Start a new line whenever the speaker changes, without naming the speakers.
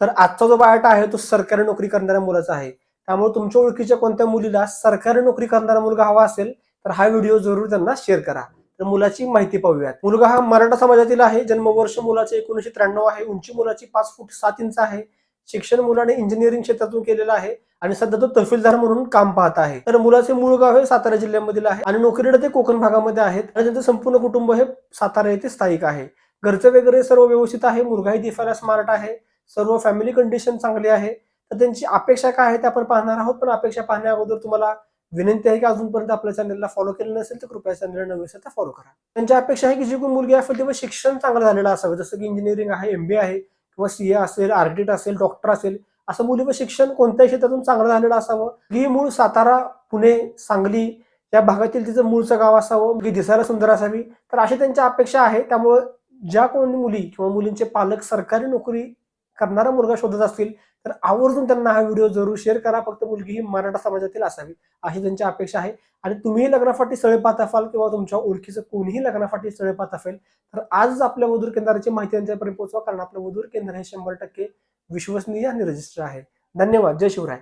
तर आजचा जो बायोटा आहे तो सरकारी नोकरी करणाऱ्या मुलाचा आहे. त्यामुळे तुमच्या ओळखीच्या कोणत्या मुलीला सरकारी नोकरी करणारा मुलगा हवा असेल तर हा व्हिडिओ जरूर त्यांना शेअर करा. तर मुलाची माहिती पाहूयात. मुलगा हा मराठा समाजातील आहे जन्मवर्ष मुलाचे एकोणीशे त्र्याण्णव आहे उंची मुलाची पाच फूट सात इंच आहे शिक्षण मुलाने इंजिनिअरिंग क्षेत्रातून केलेलं आहे आणि सध्या तो तहसीलदार म्हणून काम पाहत आहे. तर मुलाचे मूळ गाव हे सातारा जिल्ह्यामधील आहे आणि नोकरीला ते कोकण भागामध्ये आहेत आणि त्यांचं संपूर्ण कुटुंब हे सातारा येथे स्थायिक आहे. घरचं वगैरे सर्व व्यवस्थित आहे मुलगाही दिसायला स्मार्ट आहे. सर्व फॅमिली कंडिशन चांगली आहे तर त्यांची अपेक्षा काय आहे ते आपण पाहणार आहोत. पण अपेक्षा पाहण्या अगोदर तुम्हाला विनंती आहे की अजूनपर्यंत आपल्या चॅनलला फॉलो केलं नसेल तर कृपया चॅनलला नवीन असेल तर फॉलो करा. त्यांची अपेक्षा आहे की जी कोण मुलगी असेल तेव्हा शिक्षण चांगलं झालेलं असावं. जसं की इंजिनिअरिंग आहे एमबी आहे किंवा सीए असेल आर्किटेक्ट असेल डॉक्टर असेल असं मुलीचं शिक्षण कोणत्याही क्षेत्रातून चांगलं झालेलं असावं. ही मूळ सातारा पुणे सांगली या भागातील तिचं मूळचं गाव असावं. की दिसायला सुंदर असावी. तर अशी त्यांच्या अपेक्षा आहे. त्यामुळं ज्या कोणी मुली किंवा मुलींचे पालक सरकारी नोकरी करणारा मुलगा शोधत असतील तर आवर्जून त्यांना हा व्हिडिओ जरूर शेअर करा. फक्त मुलगी ही मराठा समाजातील असावी अशी त्यांची अपेक्षा आहे. आणि तुम्ही लग्नासाठी स्थळे पाहत असाल किंवा तुमच्या ओळखीचं कोणीही लग्नासाठी स्थळे पाहत असेल तर आज आपल्या वधूर केंद्राची माहिती त्यांच्यापर्यंत पोहोचवा कारण आपलं वधूर केंद्र हे शंभर टक्के विश्वसनीय आणि रजिस्टर आहे. धन्यवाद. जय शिवराय.